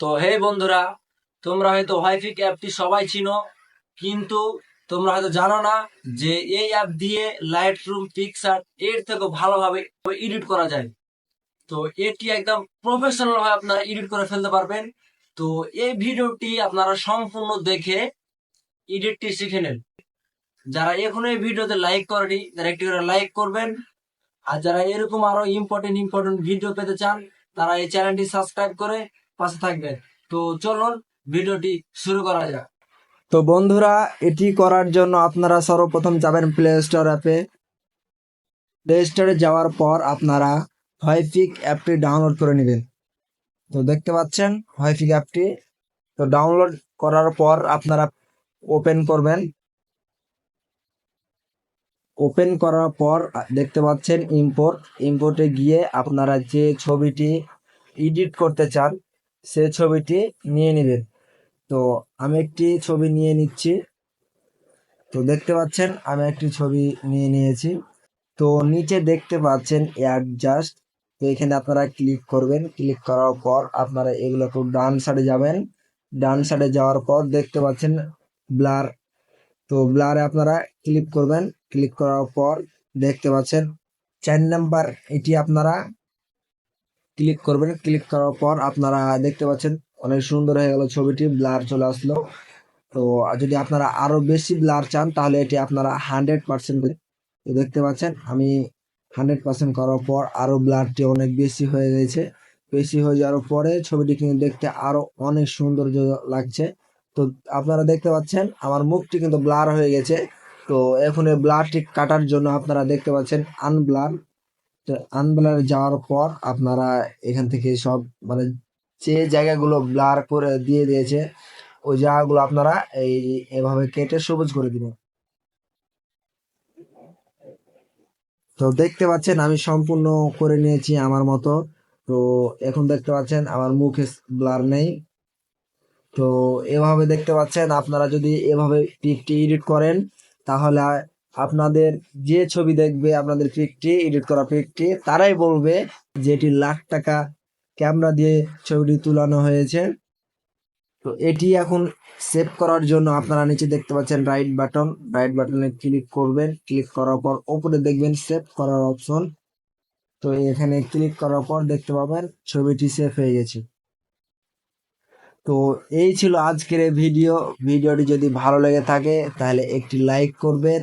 তো হে বন্ধুরা, তোমরা হয়তো হাইফিক অ্যাপটি সবাই চিনো, কিন্তু তোমরা হয়তো জানো না যে এই অ্যাপ দিয়ে লাইট রুম পিকচার এর থেকে ভালোভাবে এডিট করা যায়। তো এটি একদম প্রফেশনাল ভাবে আপনারা এডিট করে ফেলতে পারবেন। তো এই ভিডিওটি আপনারা সম্পূর্ণ দেখে এডিটটি শিখে নেন। যারা এখনও এই ভিডিওতে লাইক করেনি, তারা একটি করে লাইক করবেন। আর যারা এরকম আরও ইম্পর্টেন্ট ইম্পর্টেন্ট ভিডিও পেতে চান, তারা এই চ্যানেলটি সাবস্ক্রাইব করে পাশে থাকবেন। তো চলুন, ভিডিওটি শুরু করা যাক। তো বন্ধুরা, এটি করার জন্য আপনারা সর্বপ্রথম যাবেন প্লে স্টোর অ্যাপে প্লে স্টোরে যাওয়ার পর আপনারা হয়ফিক অ্যাপটি ডাউনলোড করে নেবেন। তো দেখতে পাচ্ছেন হয়ফিক অ্যাপটি তো ডাউনলোড করার পর আপনারা ওপেন করবেন। ওপেন করার পর দেখতে পাচ্ছেন ইম্পোর্ট ইম্পোর্টে গিয়ে আপনারা যে ছবিটি এডিট করতে চান, সে ছবিটি নিয়ে নেবেন। তো আমি একটি ছবি নিয়ে নিচ্ছি। তো দেখতে পাচ্ছেন, আমি একটি ছবি নিয়ে নিয়েছি। তো নিচে দেখতে পাচ্ছেন অ্যাডজাস্ট তো এখানে আপনারা ক্লিক করবেন। ক্লিক করার পর আপনারা এগুলো একটু ডান সাইডে যাবেন। ডান সাইডে যাওয়ার পর দেখতে পাচ্ছেন ব্লার তো ব্লারে আপনারা ক্লিক করবেন। ক্লিক করার পর দেখতে পাচ্ছেন চার নাম্বার এটি আপনারা ক্লিক করবেন। ক্লিক করার পর আপনারা দেখতে পাচ্ছেন অনেক সুন্দর হয়ে গেল ছবিটি, ব্লার চলে আসলো। তো যদি আপনারা আরও বেশি ব্লার চান তাহলে এটি আপনারা হান্ড্রেড পার্সেন্ট দেখতে পাচ্ছেন আমি হান্ড্রেড পার্সেন্ট করার পর আরও ব্লারটি অনেক বেশি হয়ে গেছে। বেশি হয়ে যাওয়ার পরে ছবিটি কিন্তু দেখতে আরও অনেক সৌন্দর্য লাগছে। তো আপনারা দেখতে পাচ্ছেন আমার মুখটি কিন্তু ব্লার হয়ে গেছে। তো এখন ব্লারটি কাটার জন্য আপনারা দেখতে পাচ্ছেন আনব্লার তো আনব্লার যাওয়ার পর আপনারা এখান থেকে সব মানে যে জায়গাগুলো ব্লার করে দিয়ে দিয়েছে, ওই জায়গাগুলো আপনারা এই এভাবে কেটে সবুজ করে দিবেন। তো দেখতে পাচ্ছেন আমি সম্পূর্ণ করে নিয়েছি আমার মতো। তো এখন দেখতে পাচ্ছেন আমার মুখে ব্লার নেই। তো এভাবে দেখতে পাচ্ছেন আপনারা যদি এভাবে পিকটি এডিট করেন তাহলে আপনাদের যে ছবি দেখবে, আপনাদের পিকটি এডিট করা পিকটি তারাই বলবে যে এটি লাখ টাকা ক্যামেরা দিয়ে ছবিটি তুলানো হয়েছে। তো এটি এখন সেভ করার জন্য আপনারা নিচে দেখতে পাচ্ছেন রাইট বাটন রাইট বাটনে ক্লিক করবেন। ক্লিক করার পর ওপরে দেখবেন সেভ করার অপশন তো এখানে ক্লিক করার পর দেখতে পাবেন ছবিটি সেভ হয়ে গেছে। তো এই ছিল আজকের ভিডিও। ভিডিওটি যদি ভালো লেগে থাকে, তাহলে একটি লাইক করবেন।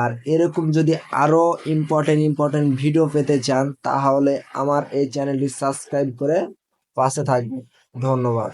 আর এরকম যদি আরও ইম্পর্টেন্ট ইম্পর্টেন্ট ভিডিও পেতে চান, তাহলে আমার এই চ্যানেলটি সাবস্ক্রাইব করে পাশে থাকবে ধন্যবাদ।